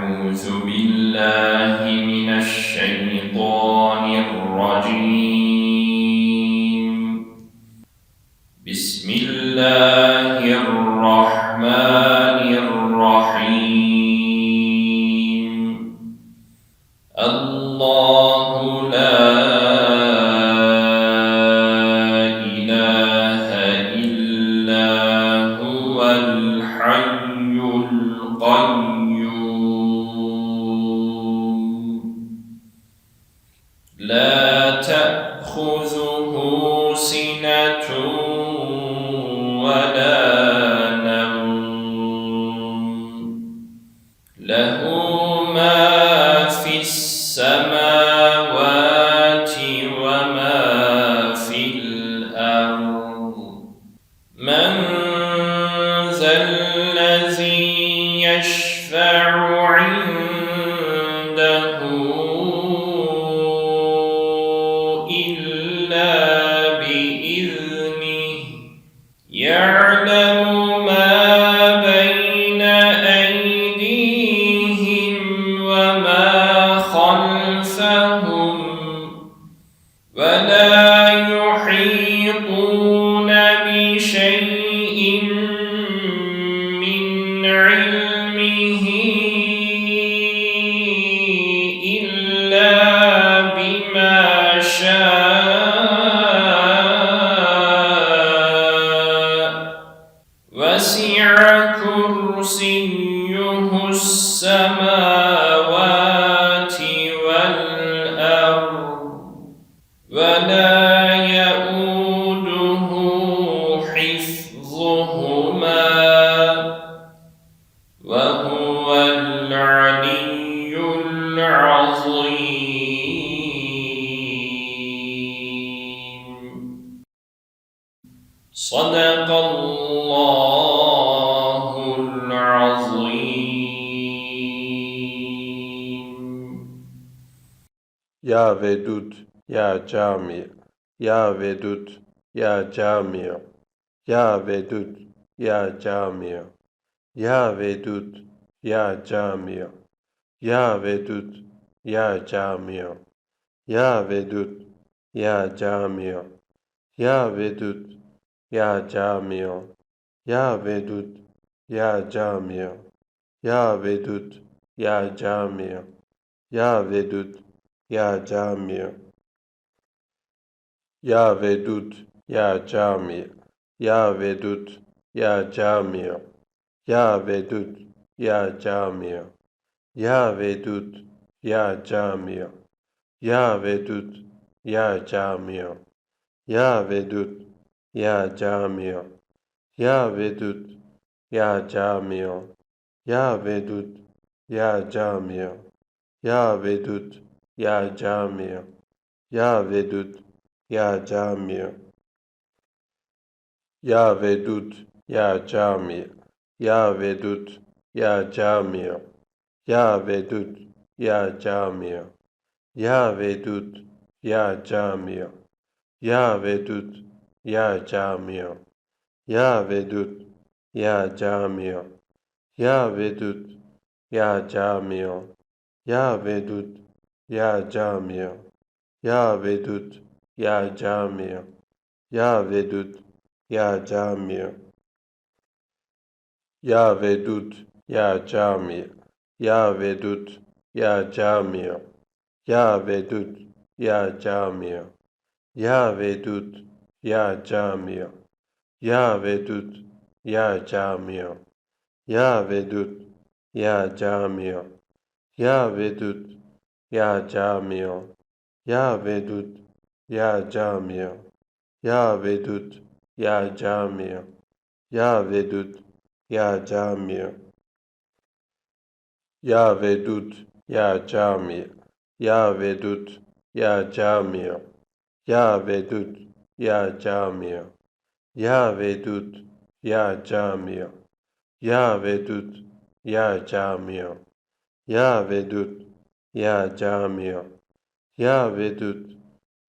أعوذ بالله من حفظهما وهو العلي العظيم صدق الله العظيم يا ودود يا جامع يا ودود يا جامع ya Vedud, Ya Cami, Ya Vedud, Ya Cami, Ya Vedud, Ya Cami, Ya Vedud, Ya Cami, Ya Vedud, Ya Cami, Ya Vedud, Ya Cami, Ya Vedud, Ya Cami, Ya Vedud, Ya Cami, Ya Vedud, Ya Cami, Ya Vedud, Ya Cami, Ya Vedud, Ya Cami, Ya Vedud, Ya Cami, Ya Vedud, Ya Cami, Ya Vedud, Ya Cami, Ya Vedud, Ya Cami, Ya Vedud, Ya Cami, Ya Vedud, Ya Cami, Ya Vedud, Ya Cami, Ya Vedud, Ya Cami, Ya Vedud, Ya Cami, Ya Vedud, Ya Cami, Ya Vedud, Ya Cami, Ya Vedud, Ya Cami, Ya Vedud, Ya Cami, Ya Vedud, Ya Cami, Ya Vedud, Ya Cami, Ya Vedud, Ya Cami, Ya Vedud, Ya Cami, Ya Vedud, Ya Cami, Ya Vedud, Ya Cami, Ya Vedud, Ya Cami, Ya Vedud, Ya Cami, Ya Vedud, Ya Cami, Ya Vedud, Ya Cami, Ya Vedud, Ya Cami, Ya Vedud, Ya Cami, Ya Vedud, ya Cami, Ya Vedud, Ya Cami. Ya Vedud, Ya Cami, Ya Vedud, Ya Cami. Ya Vedud, Ya Cami. Ya Vedud, Ya Cami. Ya Vedud, Ya Cami. Ya Vedud, Ya Cami. Ya Vedud,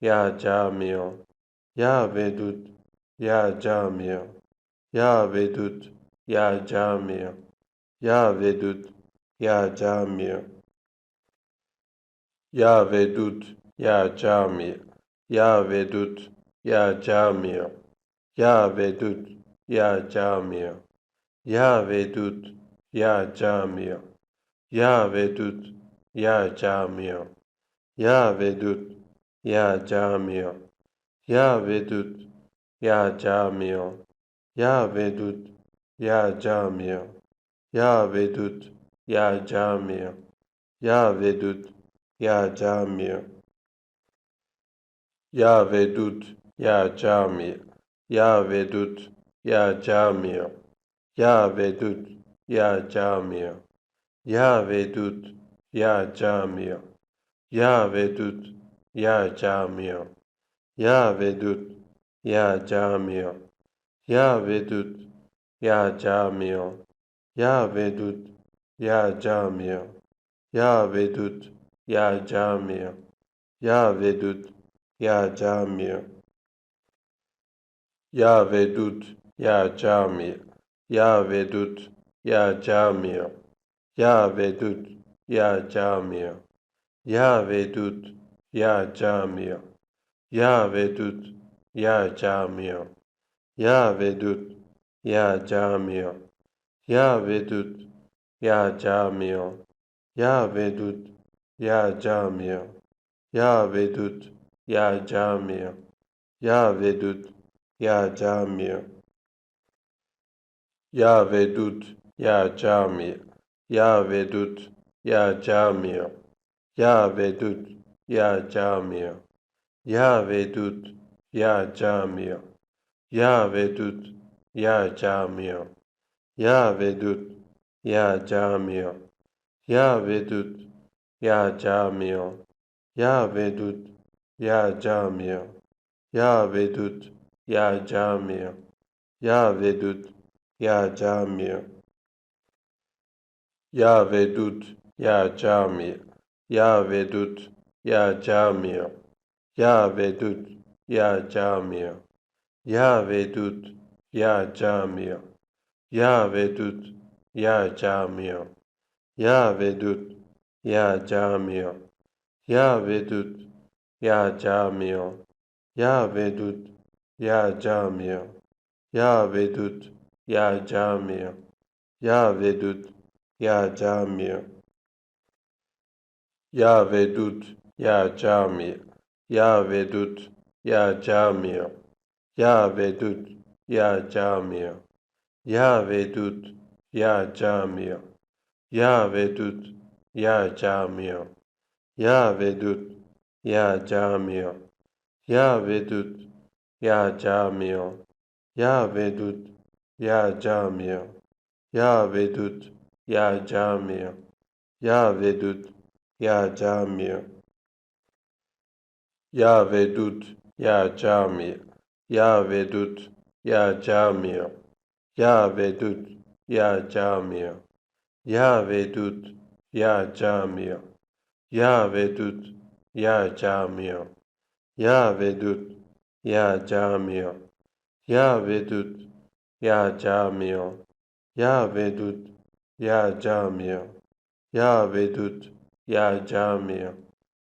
Ya Cami. Ya Vedud, ya Cami, Ya Vedud, Ya Cami, Ya Vedud, Ya Cami, Ya Vedud, Ya Cami, Ya Vedud, ya cami. Ya Vedud, ya cami. Ya Vedud, ya cami. Ya Vedud, ya cami. Ya Vedud, ya cami. Ya Vedud, ya cami. Ya Vedud, ya cami. Ya Vedud, ya cami. Ya Vedud, ya cami. Ya Vedud, ya cami. Ya Vedud, ya cami. Ya Vedud, ya cami. Ya Vedud, ya cami. Ya Vedud, ya cami. Ya Vedud, ya cami. Ya Vedud, ya cami. Ya Vedud, ya cami. Ya Vedud, ya cami. Ya Vedud, ya cami. Ya Vedud, ya cami. Ya Vedud, ya cami. Ya Vedud, ya cami. Ya Vedud, ya cami. Ya Vedud, ya cami. Ya Vedud, ya cami. Ya Vedud, ya cami. Ya Vedud, ya cami. Ya Vedud, ya cami. Ya Vedud, ya cami. Ya Vedud, ya cami. Ya Vedud, ya cami. Ya Vedud, ya cami. Ya Vedud, ya cami. Ya Vedud, ya cami. Ya Vedud, ya cami. Ya Vedud, ya cami. Ya Vedud, ya cami. Ya Vedud, ya cami. Ya Vedud, ya cami. Ya Vedud, ya cami. Ya Vedud, ya cami. Ya Vedud, ya cami. Ya Vedud, ya cami. Ya Vedud, ya cami. Ya Vedud, ya cami. Ya Vedud, ya cami. Ya Vedud, ya cami. Ya Vedud, ya cami. Ya Vedud, ya cami. Ya Vedud, ya cami. Ya Vedud, ya cami. Ya Vedud, ya cami. Ya Vedud, ya cami. Ya Vedud, ya cami. Ya Vedud, ya cami. Ya Vedud, ya cami. Ya Vedud, ya cami. Ya Vedud, ya cami. Ya Vedud, ya cami. Ya Vedud, ya cami. Ya Vedud, ya cami. Ya Vedud, ya cami. Ya Vedud, ya cami. Ya Vedud, ya cami. Ya Vedud, ya cami. Ya Vedud, ya cami. Ya Vedud, ya cami. Ya Vedud, ya cami. Ya Vedud, ya cami.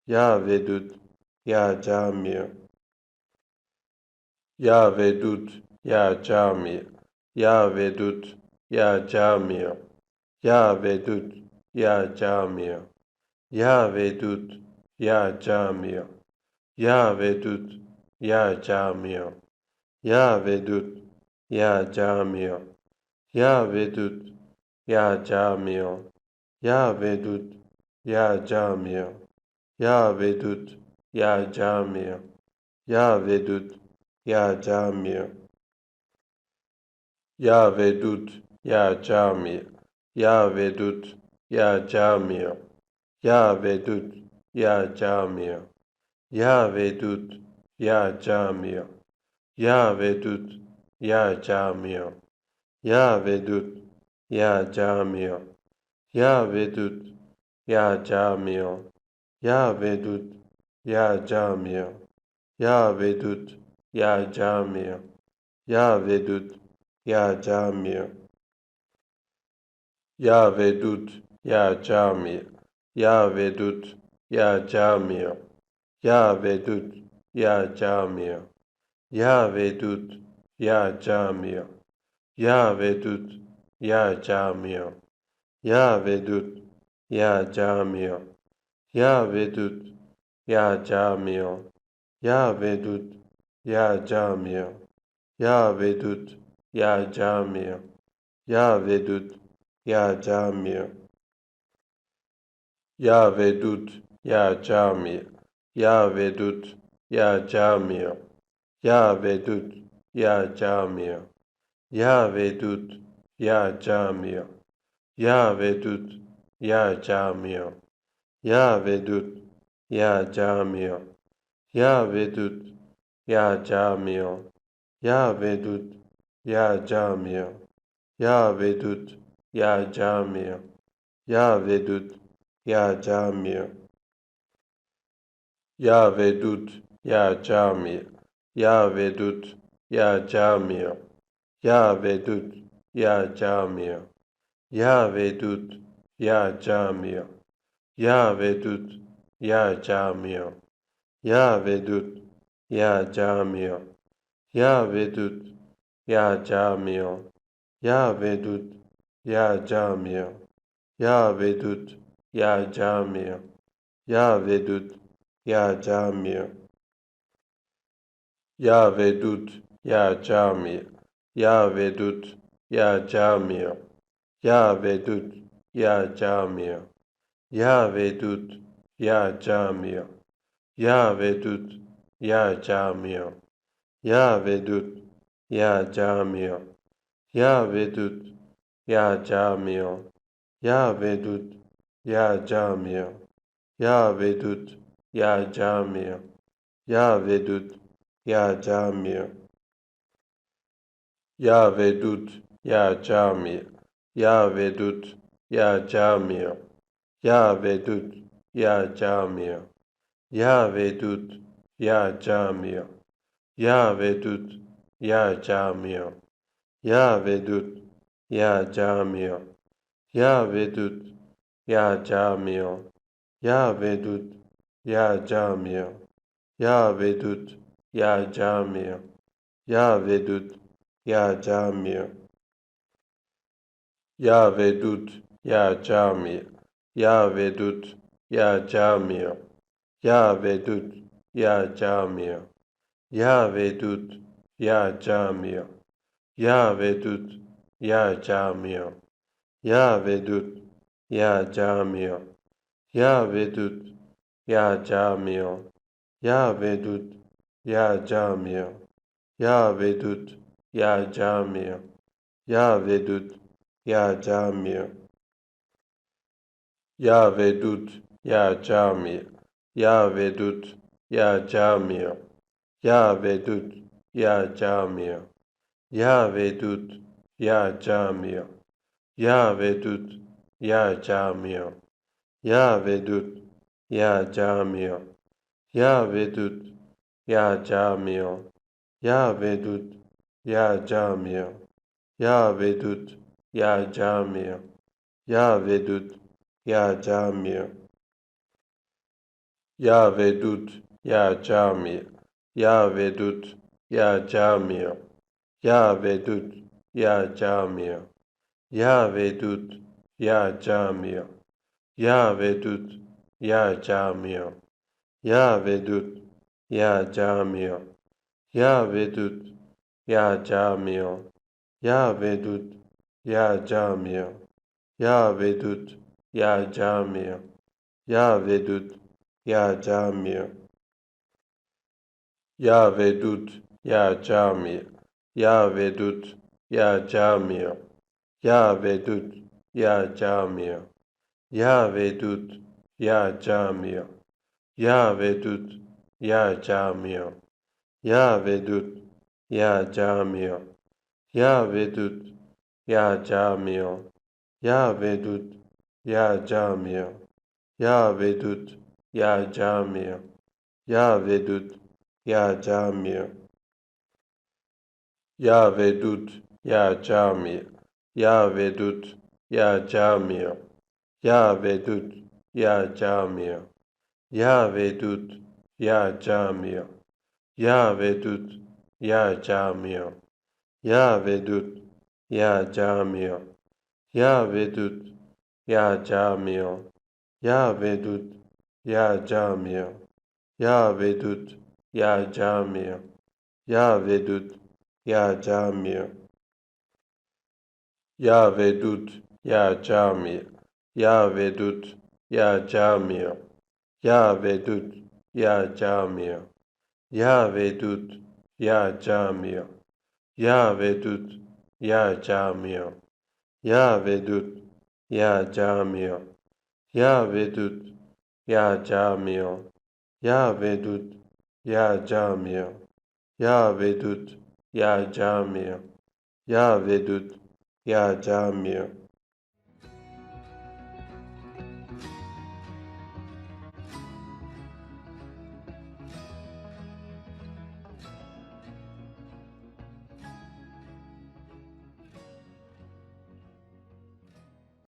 Ya Vedud, ya cami. Ya Vedud, ya cami. Ya Vedud, ya cami. Ya Vedud, ya cami. Ya Vedud, ya cami. Ya Vedud, ya cami. Ya Vedud, ya cami. Ya Vedud, ya cami. Ya Vedud, ya cami. Ya Vedud, ya cami. Ya Vedud, ya cami. Ya Vedud, ya cami. Ya Vedud, ya cami. Ya Vedud, ya cami. Ya Vedud, ya cami. Ya Vedud, ya cami. Ya Vedud, ya cami. Ya Vedud, ya cami. Ya Vedud, ya cami. Ya Vedud, ya cami. Ya Vedud, ya cami. Ya Vedud, ya cami. Ya Vedud, ya cami, ya vedud, ya cami, ya vedud, ya cami, ya vedud, ya cami, ya vedud, ya cami, ya vedud, ya cami, ya vedud, ya cami, ya vedud, ya cami, ya vedud, ya cami, ya vedud, ya cami, ya vedud, ya cami, ya vedud, ya cami, ya vedud, ya cami, ya vedud, ya cami, ya vedud, ya cami, ya vedud, ya cami, ya vedud, ya cami, ya vedud, ya cami, ya vedud, ya cami, ya vedud, ya cami, ya vedud, ya cami, ya vedud, ya cami, ya vedud, ya cami, ya vedud, ya cami, ya vedud, ya cami, ya vedud, ya cami, ya vedud, ya cami, ya vedud, ya cami, ya vedud, ya cami, ya vedud, ya cami, ya vedud, ya cami, ya vedud, ya cami, ya vedud, ya cami, ya vedud, ya cami, ya vedud, ya cami, ya vedud, ya cami, ya vedud, ya cami, ya vedud, ya cami, ya vedud, ya cami, ya vedud, ya cami, ya vedud, ya cami, ya vedud, ya cami, ya vedud, ya cami, ya vedud, ya cami, ya vedud, ya cami, ya vedud, ya cami, ya vedud, ya cami, ya vedud, ya cami, ya vedud, ya cami, ya vedud, ya cami, ya vedud, ya cami, ya vedud, ya cami, ya vedud, ya cami, ya vedud, ya cami, ya vedud, ya cami, ya vedud, ya cami, ya vedud, ya cami, ya vedud, ya cami, ya vedud, ya cami, ya vedud, ya cami, ya vedud, ya cami, ya vedud, ya cami, ya vedud, ya cami, ya vedud, ya cami, ya vedud, ya cami, ya vedud, ya cami, ya vedud, ya cami, ya vedud, ya cami, ya vedud, ya cami, ya vedud, ya cami, ya vedud, ya cami, ya vedud, ya cami, ya vedud, ya cami, ya vedud, ya cami, ya vedud, ya cami, ya vedud, ya cami, ya vedud, ya cami, ya vedud, ya cami, ya vedud, ya cami, ya vedud, ya cami, ya vedud, ya cami, ya vedud, ya cami, ya vedud, ya cami, ya vedud, ya cami, ya vedud, ya cami, ya vedud, ya cami, ya vedud, ya cami, ya vedud, ya cami, ya vedud, ya cami, ya vedud, ya cami, ya vedud, ya cami, ya vedud, ya cami, Ya Vedud, Ya Cami. Ya Vedud, Ya Cami. Ya Vedud, Ya Cami. Ya Vedud, Ya Cami. Ya Vedud, Ya Cami. Ya Vedud, Ya Cami. Ya Vedud, ya Cami, Ya Vedud, Ya Cami. Ya Vedud, Ya Cami, Ya Vedud, Ya Cami. Ya Vedud, Ya Cami. Ya Vedud, Ya Cami. Ya Vedud, Ya Cami. Ya Vedud, Ya Cami. Ya Vedud, Ya Cami. Ya Vedud, ya Cami. Ya Vedud, Ya Cami. Ya Vedud, Ya Cami.